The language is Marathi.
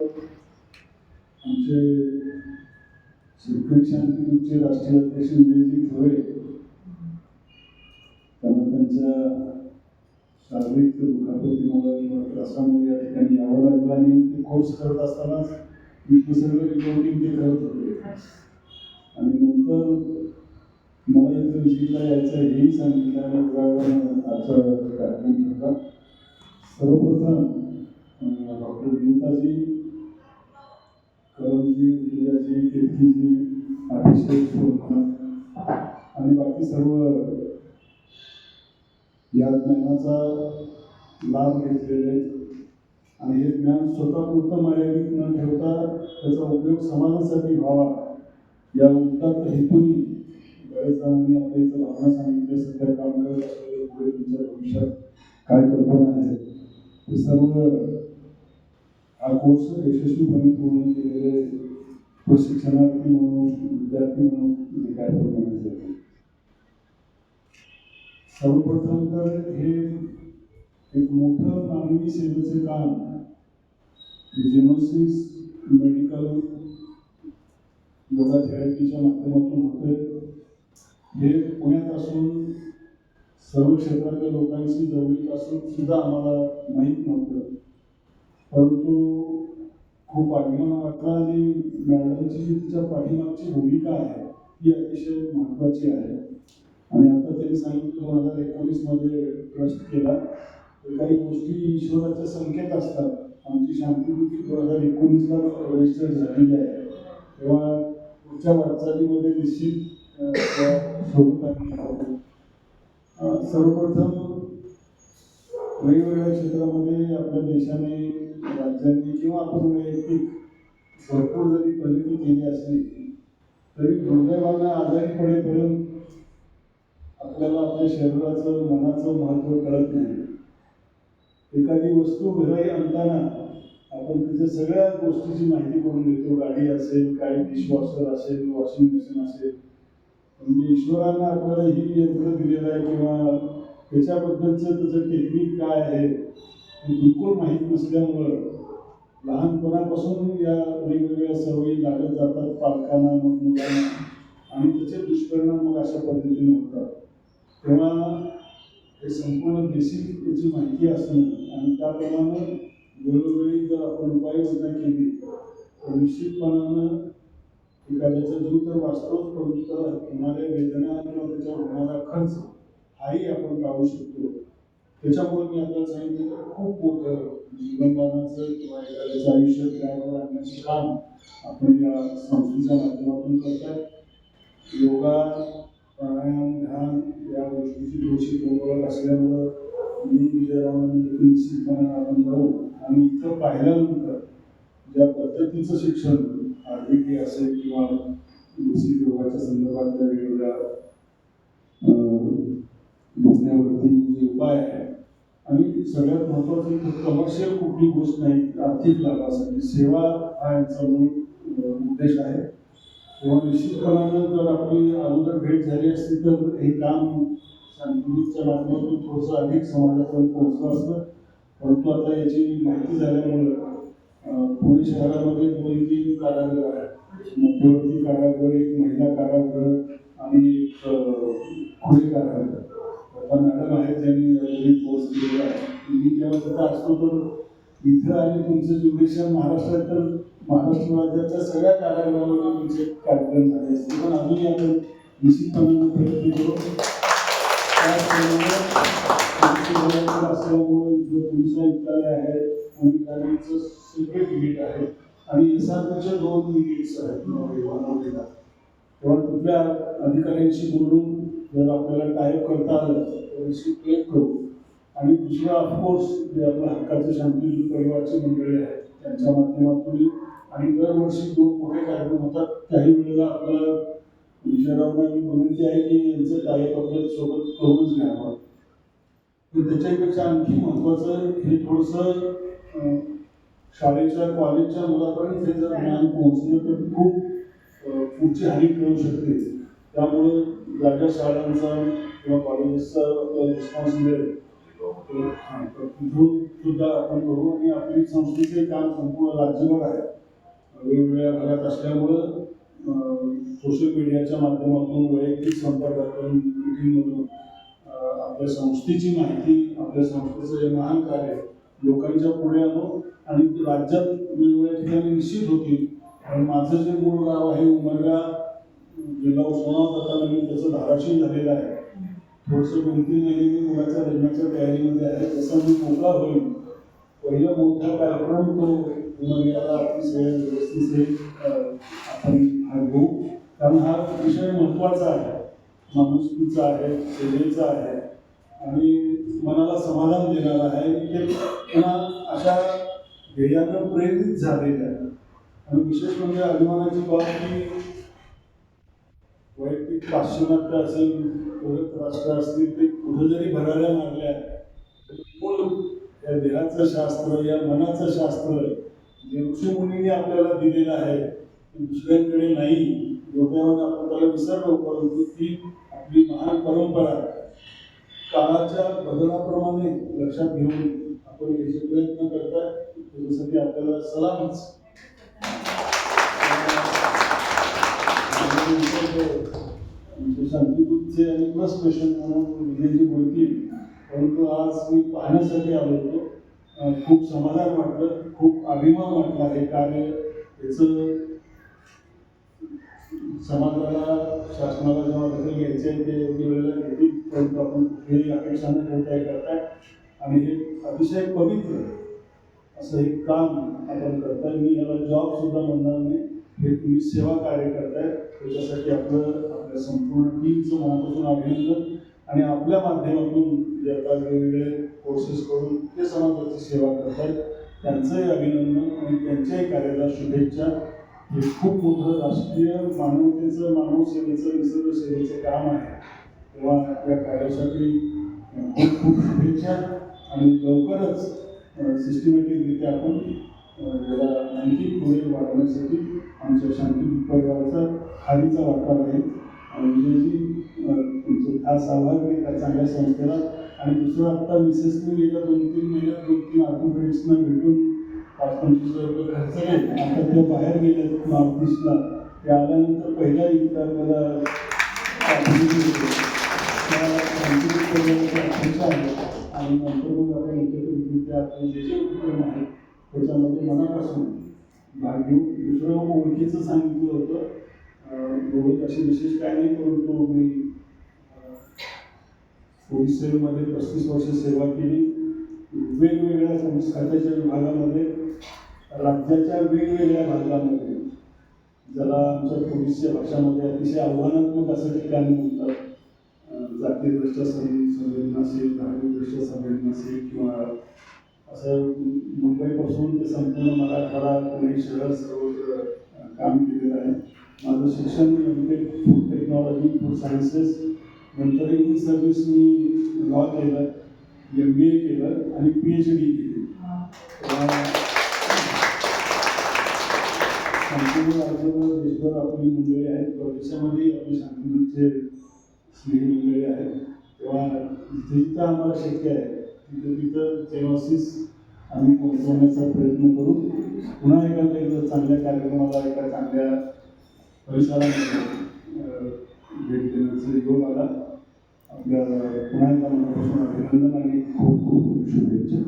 आमचे शेतकरी तुमचे राष्ट्रीय अध्यक्ष विजयजी ठोळे त्यांना त्यांच्या शारीरिक दुखापतीमुळे किंवा त्रासामुळे या ठिकाणी यावं लागलं आणि ते कोर्स करत असतानाच मी सगळं रिपोर्टिंग ते करत होते. आणि नंतर मला इथं विजिटला यायचं हेही सांगितलं आणि आजचा कार्यक्रम ठरला सर्वप्रथम डॉक्टर विनीताजी करमजी विजयाजी कीर्तीजी अभिषेक आणि बाकी सर्व या ज्ञानाचा लाभ घेतलेले आणि हे ज्ञान स्वतःपुरतं मर्यादित न ठेवता त्याचा उपयोग समाजासाठी व्हावा. या उद्दात हेतूने बरेच जणांनी आपल्या इथं भावना सांगितले सध्या काम करत असलेले पुढे तुमच्या भविष्यात काय कल्पना आहे हे सर्व हा कोर्स यशस्वीपणे पूर्ण केलेले प्रशिक्षणार्थी म्हणून विद्यार्थी म्हणून काय कल्पना सर्वप्रथम तर हे एक मोठं मानवी सेवेचे काम जिनोसिस मेडिकल योगा थेरपीच्या माध्यमातून होते हे पुण्यात असून सर्व क्षेत्रातल्या लोकांशी जवळीक असून सुद्धा आम्हाला माहीत नव्हतं. परंतु खूप अभिमान वाटला आणि मॅडमची जी तिच्या पाठीमागची भूमिका आहे ती अतिशय महत्त्वाची आहे. आणि आता त्यांनी सांगितलं दोन हजार एकोणीसमध्ये ट्रस्ट केला. तर काही गोष्टी ईश्वराचे संकेत असतात. आमची शांतीदूती दोन हजार एकोणीसला रजिस्टर झालेली आहे. तेव्हा पुढच्या वाटचालीमध्ये निश्चित सर्वप्रथम वेगवेगळ्या क्षेत्रामध्ये आपल्या देशाने राज्यांनी किंवा आपण वैयक्तिक भरपूर जरी प्रगती केली असली तरी दुर्दैवानं आजारी पडेपर्यंत आपल्याला आपल्या शरीराचं मनाचं महत्त्व कळत नाही. एखादी वस्तू घराई आणताना आपण तिच्या सगळ्या गोष्टीची माहिती करून घेतो गाडी असेल काय डिशवॉशर असेल वॉशिंग मशीन असेल. म्हणजे ईश्वरानं आपल्याला ही यंत्र दिलेलं आहे किंवा त्याच्याबद्दलचं त्याचं टेक्निक काय आहे हे बिलकुल माहीत नसल्यामुळं लहानपणापासून या वेगवेगळ्या सवयी लागत जातात पालकांना मग मुलांना. आणि त्याचे दुष्परिणाम मग अशा पद्धतीने होतात. तेव्हा हे संपूर्ण बेसिक त्याची माहिती असणं आणि त्याप्रमाणे वेळोवेळी जर आपण उपाययोजना केली तर निश्चितपणानं एखाद्याचा जीव तर वाचतोच परंतु होणाऱ्या वेदना किंवा त्याच्यावर होणारा खर्च हाही आपण टाळू शकतो. त्याच्यामुळे मी आपल्याला सांगितलं तर खूप मोठं जीवनदानाचं किंवा एखाद्याचं आयुष्य त्यावर आणण्याचं काम आपण या संस्थेच्या माध्यमातून करतात योगा प्राणायाम ध्यान या गोष्टीची थोडीशी ओळख असल्यामुळं मी विजयरावांनी निश्चितपणे आपण जाऊ आणि इथं पाहिल्यानंतर ज्या पद्धतीचं शिक्षण आर्थिकी असेल किंवा बेसिक योगाच्या संदर्भातल्या वेगवेगळ्या अं, जे उपाय आहे आणि सगळ्यात महत्वाचं कमर्शियल म्हणजे कुठली गोष्ट नाही आर्थिक लाभासाठी सेवा हा यांचा मूळ उद्देश आहे. तेव्हा निश्चितपणानं जर आपली अगोदर भेट झाली असती तर हे काम शांतीच्या माध्यमातून थोडंसं अधिक समाजापर्यंत पोहोचलं असतं. परंतु आता याची माहिती झाल्यामुळं पुणे शहरामध्ये दोन तीन कारागृह आहेत. मध्यवर्ती कारागृह एक महिला कारागृह आणि एक खुले कारागृह. आता मॅडम आहेत कोर्स केलेला आहे. मी जेव्हा तिथं असतो तर इथं आणि तुमचं ज्युडिशियल महाराष्ट्रात तर महाराष्ट्र राज्याच्या सगळ्या कारागृहामध्ये तुमचे कार्यक्रम झाले असते पण अजूनही आपण निश्चितपणे प्रयत्न करू. त्याचप्रमाणे असल्यामुळे जो पोलीस आयुक्तालय आहे आणि सेपरेट युनिट आहे आणि एस आर दोन युनिट्स आहेत तेव्हा अधिकाऱ्यांशी बोलून जर आपल्याला टाईप करता आलं तर करू. आणि दुसरं ऑफकोर्स जे आपल्या हक्काचं शांती परिवारचे मंडळी आहेत त्यांच्या माध्यमातून आणि दरवर्षी दोन मोठे कार्यक्रम होतात. काही वेळेला आपल्याला विजयरावांना विनंती आहे की यांचं टाईप आपल्यासोबत करूनच घ्यावं. तर त्याच्यापेक्षा आणखी महत्त्वाचं हे थोडंसं शाळेच्या कॉलेजच्या मुलापर्यंत हे जर ज्ञान पोहोचलं तर खूप पुढची हानी मिळू शकते. त्यामुळे ज्या शाळांचा किंवा कॉलेजेसचा रिस्पॉन्स मिळेल. तिथून सुद्धा आपण करू आणि आपली संस्थेचे काम संपूर्ण राज्यभर आहे. वेगवेगळ्या भागात असल्यामुळं सोशल मीडियाच्या माध्यमातून वैयक्तिक संपर्कातून मिटिंगमधून आपल्या संस्थेची माहिती आपल्या संस्थेचं हे महान कार्य लोकांच्या पुढे आणू आणि ते राज्यात वेगवेगळ्या ठिकाणी निश्चित होतील. आणि माझं जे मूळ गाव आहे उमरगा जिल्हा उस्मानाबाद आता नवीन त्याचं धाराशिव झालेलं आहे. थोडंसं दोन तीन महिने मी मुलाच्या लग्नाच्या तयारीमध्ये आहे. जसं मी मोकळा होईल. पहिला मोठा कार्यक्रम तो उमरग्याला अतिशय व्यवस्थित अं, आपण हा घेऊ. कारण हा विषय महत्त्वाचा आहे. माणुसकीचा आहे सेवेचा आहे. आणि मनाला समाधान देणारा आहे. ते पुन्हा अशा ध्येयानं प्रेरित झालेले आहे आणि विशेष म्हणजे अभिमानाची बाब की पाश्चिमात्य असेल राष्ट्र असतील ते कुठं जरी भराऱ्या मारल्या मूळ या देहाचं शास्त्र या मनाचं शास्त्र जे ऋषीमुनींनी आपल्याला दिलेलं आहे ते दुसऱ्यांकडे नाही. योगावर आपण त्याला विसरलो परंतु ती आपली महान परंपरा काळाच्या बदलाप्रमाणे लक्षात घेऊन आपण याचे प्रयत्न करतात त्याच्यासाठी आपल्याला सलामच. शांतीदूतचे आणि बस पेशंट म्हणून विजयजी बोलतील. परंतु आज मी पाहण्यासाठी आलो होतो. खूप समाधान वाटलं खूप अभिमान वाटला हे कार्य. याचं समाजाला शासनाला जेव्हा दखल घ्यायचे आहे ते योग्य वेळेला घेतील. परंतु आपण कुठेही अपेक्षा न ठेवता हे करताय. आणि हे अतिशय पवित्र असं एक काम आपण करताय. मी याला जॉब सुद्धा म्हणणार नाही. हे तुम्ही सेवा कार्य करताय. त्याच्यासाठी आपलं आपल्या संपूर्ण टीमचं मनापासून अभिनंदन आणि आपल्या माध्यमातून जे आता वेगवेगळे कोर्सेस करून ते समाजाची सेवा करतात. त्यांचंही अभिनंदन आणि त्यांच्याही कार्याला शुभेच्छा. हे खूप मोठं राष्ट्रीय मानवतेचं मानव सेवेचं निसर्ग सेवेचं काम आहे. तेव्हा आपल्या कार्यासाठी खूप खूप शुभेच्छा. आणि लवकरच सिस्टमॅटिकरित्या आपण याला आणखी पुढे वाढवण्यासाठी आमच्या शांती परिवाराचा खालीचा वाटा राहील. विजयजी अं, म्हणजे खास आभार आहे त्या चांगल्या संस्थेला. आणि दुसरं आत्ता मिसेसने गेल्या दोन तीन महिन्यात दोन तीन ऑर्थोपेडिक्सना भेटून पाच पंचवीस हजार रुपये खर्च नाही आता ते बाहेर गेले नॉर्थ ईस्टला ते आल्यानंतर पहिला एकदा मला आणि नंतर मग आपण एकत्रितरित्या आपले जे जे उपक्रम आहेत त्याच्यामध्ये मनापासून भाग घेऊ दुसरं ओळखीचं सांगितलं होतं. एवढं अशी विशेष काय नाही परंतु मी पोलीस सेवेमध्ये पस्तीस वर्ष सेवा केली वेगवेगळ्या संस्थाच्या विभागामध्ये राज्याच्या वेगवेगळ्या भागामध्ये ज्याला आमच्या पोलीसच्या भाषामध्ये अतिशय आव्हानात्मक असं ठिकाणी म्हणतात जातीदृष्ट्या जातीयदृष्ट्या सं संवेदनाशील धार्मिकदृष्ट्या संवेदनाशील किंवा असं मुंबईपासून ते संपूर्ण मराठवाडा पुणे शहर सर्व काम केलेलं आहे. माझं शिक्षण M tech food technology food sciences नंतर ई सर्व्हिस मी लॉ केलं एम बी ए केलं आणि पी एच डी केली. तेव्हा संपूर्ण राज्यभर देशभर आपली मंडळी आहेत. परदेशामध्ये आपली शांतीदूतचे स्नेही मंडळी आहेत. तेव्हा जिथे जिथं आम्हाला शक्य आहे. तिथं तिथं जेनॉसिस आम्ही पोहोचवण्याचा प्रयत्न करू. पुन्हा एखाद्या एकदा चांगल्या कार्यक्रमाला एका चांगल्या परिसरामध्ये भेट देण्याचा योग आला. आपल्या पुन्हा एकदा मनापासून अभिनंदन आणि खूप खूप शुभेच्छा.